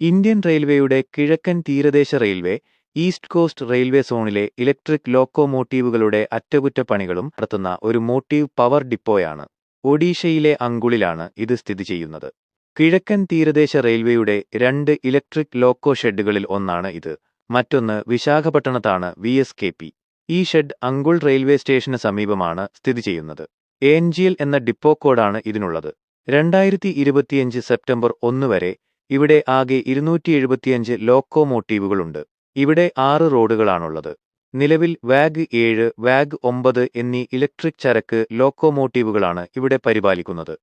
Indian റെയിൽവേയുടെ കിഴക്കൻ തീരദേശ റെയിൽവേ ഈസ്റ്റ് കോസ്റ്റ് റെയിൽവേ സോണിലെ ഇലക്ട്രിക് ലോക്കോമോട്ടീവുകളുടെ അറ്റകുറ്റപ്പണികളും നടത്തുന്ന ഒരു മോട്ടീവ് പവർ ഡിപ്പോയാണ് ഒഡീഷയിലെ അങ്കുളിലാണ് ഇത് സ്ഥിതി ചെയ്യുന്നത്. കിഴക്കൻ തീരദേശ റെയിൽവേയുടെ രണ്ട് ഇലക്ട്രിക് ലോക്കോ ഷെഡുകളിൽ ഒന്നാണ് ഇത്. മറ്റൊന്ന് വിശാഖപട്ടണത്താണ് വി എസ് കെ പി. ഈ ഷെഡ് അങ്കുൾ റെയിൽവേ സ്റ്റേഷന് സമീപമാണ് സ്ഥിതി ചെയ്യുന്നത്. എൻ എന്ന ഡിപ്പോ കോഡാണ് ഇതിനുള്ളത്. രണ്ടായിരത്തി ഇരുപത്തിയഞ്ച് സെപ്റ്റംബർ ഒന്ന് വരെ ഇവിടെ ആകെ ഇരുന്നൂറ്റി എഴുപത്തിയഞ്ച് ലോക്കോമോട്ടീവുകളുണ്ട്. ഇവിടെ ആറ് റോഡുകളാണുള്ളത്. നിലവിൽ വാഗ് ഏഴ് വാഗ് ഒമ്പത് എന്നീ ഇലക്ട്രിക് ചരക്ക് ലോക്കോമോട്ടീവുകളാണ് ഇവിടെ പരിപാലിക്കുന്നത്.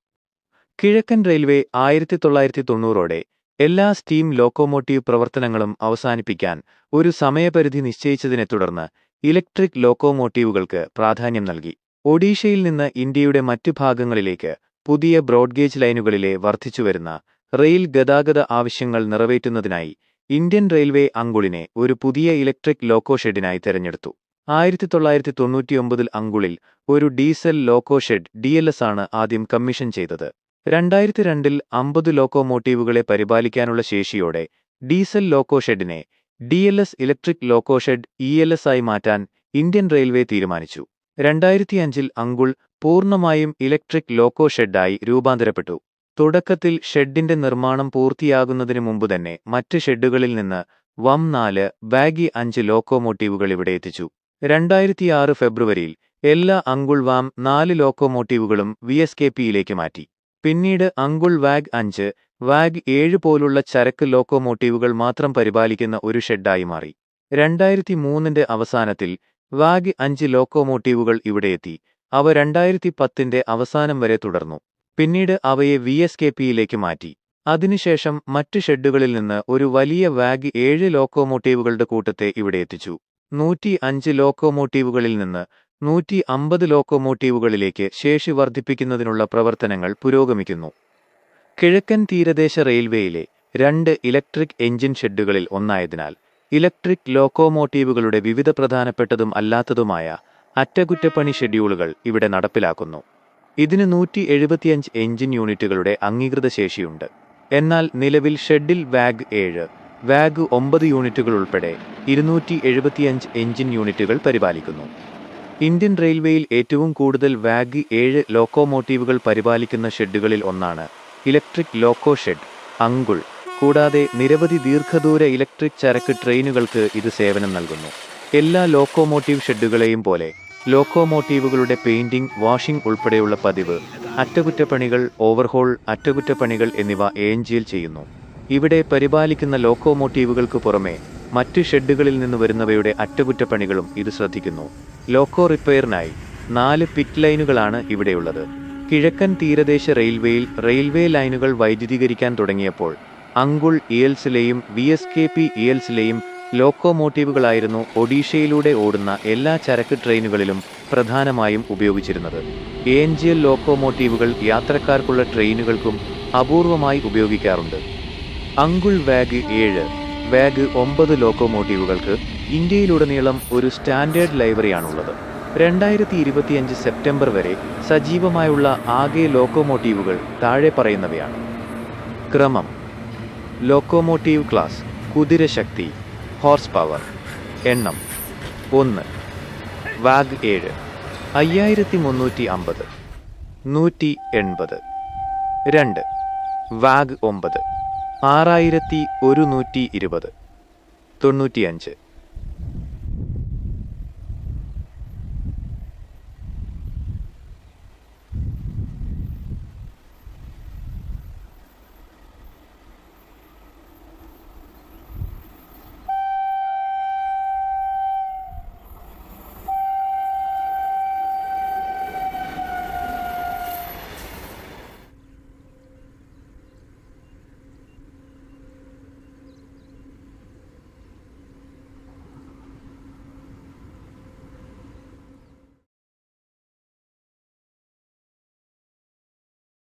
കിഴക്കൻ റെയിൽവേ ആയിരത്തി തൊള്ളായിരത്തി തൊണ്ണൂറോടെ എല്ലാ സ്റ്റീം ലോക്കോമോട്ടീവ് പ്രവർത്തനങ്ങളും അവസാനിപ്പിക്കാൻ ഒരു സമയപരിധി നിശ്ചയിച്ചതിനെ തുടർന്ന് ഇലക്ട്രിക് ലോക്കോമോട്ടീവുകൾക്ക് പ്രാധാന്യം നൽകി. ഒഡീഷയിൽ നിന്ന് ഇന്ത്യയുടെ മറ്റു ഭാഗങ്ങളിലേക്ക് പുതിയ ബ്രോഡ്ഗേജ് ലൈനുകളിലെ വർദ്ധിച്ചുവരുന്ന റെയിൽ ഗതാഗത ആവശ്യങ്ങൾ നിറവേറ്റുന്നതിനായി ഇന്ത്യൻ റെയിൽവേ അങ്കുളിനെ ഒരു പുതിയ ഇലക്ട്രിക് ലോക്കോ ഷെഡിനായി തെരഞ്ഞെടുത്തു. ആയിരത്തി തൊള്ളായിരത്തി തൊണ്ണൂറ്റിയൊമ്പതിൽ അങ്കുളിൽ ഒരു diesel loco shed D L S ആണ് ആദ്യം കമ്മീഷൻ ചെയ്തത്. രണ്ടായിരത്തി രണ്ടിൽ അമ്പത് ലോക്കോമോട്ടീവുകളെ പരിപാലിക്കാനുള്ള ശേഷിയോടെ diesel loco ഷെഡിനെ D L S electric loco shed E L S ആയി മാറ്റാൻ ഇന്ത്യൻ റെയിൽവേ തീരുമാനിച്ചു. രണ്ടായിരത്തിയഞ്ചിൽ അങ്കുൾ പൂർണമായും ഇലക്ട്രിക് ലോക്കോ ഷെഡായി രൂപാന്തരപ്പെട്ടു. തുടക്കത്തിൽ ഷെഡിന്റെ നിർമ്മാണം പൂർത്തിയാകുന്നതിനു മുമ്പ് തന്നെ മറ്റ് ഷെഡുകളിൽ നിന്ന് വം നാല് ബാഗി അഞ്ച് ലോക്കോമോട്ടീവുകൾ ഇവിടെ എത്തിച്ചു. രണ്ടായിരത്തിയാറ് ഫെബ്രുവരിയിൽ എല്ലാ അങ്കുൾ വാം നാല് ലോക്കോമോട്ടീവുകളും വി എസ് കെ പിയിലേക്ക് മാറ്റി. പിന്നീട് അങ്കുൾ വാഗ് അഞ്ച് വാഗ് ഏഴ് പോലുള്ള ചരക്ക് ലോക്കോമോട്ടീവുകൾ മാത്രം പരിപാലിക്കുന്ന ഒരു ഷെഡായി മാറി. രണ്ടായിരത്തി മൂന്നിന്റെ അവസാനത്തിൽ വാഗ് അഞ്ച് ലോക്കോമോട്ടീവുകൾ ഇവിടെയെത്തി അവ രണ്ടായിരത്തി പത്തിന്റെ അവസാനം വരെ തുടർന്നു. പിന്നീട് അവയെ വി എസ് കെ പിയിലേക്ക് മാറ്റി. അതിനുശേഷം മറ്റ് ഷെഡുകളിൽ നിന്ന് ഒരു വലിയ വാഗ് ഏഴ് ലോക്കോമോട്ടീവുകളുടെ കൂട്ടത്തെ ഇവിടെ എത്തിച്ചു. നൂറ്റി അഞ്ച് ലോക്കോമോട്ടീവുകളിൽ നിന്ന് നൂറ്റി അമ്പത് ലോക്കോമോട്ടീവുകളിലേക്ക് ശേഷി വർദ്ധിപ്പിക്കുന്നതിനുള്ള പ്രവർത്തനങ്ങൾ പുരോഗമിക്കുന്നു. കിഴക്കൻ തീരദേശ റെയിൽവേയിലെ രണ്ട് ഇലക്ട്രിക് എഞ്ചിൻ ഷെഡുകളിൽ ഒന്നായതിനാൽ ഇലക്ട്രിക് ലോക്കോമോട്ടീവുകളുടെ വിവിധ പ്രധാനപ്പെട്ടതും അല്ലാത്തതുമായ അറ്റകുറ്റപ്പണി ഷെഡ്യൂളുകൾ ഇവിടെ നടപ്പിലാക്കുന്നു. ഇതിന് നൂറ്റി എഴുപത്തിയഞ്ച് എഞ്ചിൻ യൂണിറ്റുകളുടെ അംഗീകൃത ശേഷിയുണ്ട്. എന്നാൽ നിലവിൽ ഷെഡിൽ വാഗ് ഏഴ് വാഗ് ഒമ്പത് യൂണിറ്റുകൾ ഉൾപ്പെടെ ഇരുന്നൂറ്റി എഴുപത്തിയഞ്ച് എഞ്ചിൻ യൂണിറ്റുകൾ പരിപാലിക്കുന്നു. ഇന്ത്യൻ റെയിൽവേയിൽ ഏറ്റവും കൂടുതൽ വാഗ് ഏഴ് ലോക്കോമോട്ടീവുകൾ പരിപാലിക്കുന്ന ഷെഡുകളിൽ ഒന്നാണ് ഇലക്ട്രിക് ലോക്കോ ഷെഡ് അങ്കുൾ. കൂടാതെ നിരവധി ദീർഘദൂര ഇലക്ട്രിക് ചരക്ക് ട്രെയിനുകൾക്ക് ഇത് സേവനം നൽകുന്നു. എല്ലാ ലോക്കോമോട്ടീവ് ഷെഡുകളെയും പോലെ ലോക്കോമോട്ടീവുകളുടെ പെയിന്റിംഗ് വാഷിംഗ് ഉൾപ്പെടെയുള്ള പതിവ്. അറ്റകുറ്റപ്പണികൾ ഓവർഹോൾ അറ്റകുറ്റപ്പണികൾ എന്നിവ ഏഞ്ചിയിൽ ചെയ്യുന്നു. ഇവിടെ പരിപാലിക്കുന്ന ലോക്കോമോട്ടീവുകൾക്ക് പുറമെ മറ്റ് ഷെഡുകളിൽ നിന്ന് വരുന്നവയുടെ അറ്റകുറ്റപ്പണികളും ഇത് ശ്രദ്ധിക്കുന്നു. ലോക്കോ റിപ്പയറിനായി നാല് പിറ്റ് ലൈനുകളാണ് ഇവിടെയുള്ളത്. കിഴക്കൻ തീരദേശ റെയിൽവേയിൽ റെയിൽവേ ലൈനുകൾ വൈദ്യുതീകരിക്കാൻ തുടങ്ങിയപ്പോൾ അങ്കുൾ ഇയൽസിലെയും വി എസ് കെ പി ഇയൽസിലെയും ലോക്കോമോട്ടീവുകളായിരുന്നു ഒഡീഷയിലൂടെ ഓടുന്ന എല്ലാ ചരക്ക് ട്രെയിനുകളിലും പ്രധാനമായും ഉപയോഗിച്ചിരുന്നത്. എൽ ലോക്കോമോട്ടീവുകൾ യാത്രക്കാർക്കുള്ള ട്രെയിനുകൾക്കും അപൂർവമായി ഉപയോഗിക്കാറുണ്ട്. അങ്കുൾ വാഗ് ഏഴ് വാഗ് ഒമ്പത് ലോക്കോമോട്ടീവുകൾക്ക് ഇന്ത്യയിലുടനീളം ഒരു സ്റ്റാൻഡേർഡ് ലൈബ്രറിയാണുള്ളത്. രണ്ടായിരത്തി ഇരുപത്തിയഞ്ച് സെപ്റ്റംബർ വരെ സജീവമായുള്ള ആകെ ലോക്കോമോട്ടീവുകൾ താഴെ പറയുന്നവയാണ്. ക്രമം. ലോക്കോമോട്ടീവ് ക്ലാസ് കുതിരശക്തി. ഹോഴ്സ് പവർ എണ്ണം ഒന്ന് വാഗ് ഏഴ് അയ്യായിരത്തി മുന്നൂറ്റി അമ്പത് നൂറ്റി എൺപത് രണ്ട് വാഗ് ഒമ്പത് ആറായിരത്തി ഒരുന്നൂറ്റി ഇരുപത് തൊണ്ണൂറ്റിയഞ്ച്.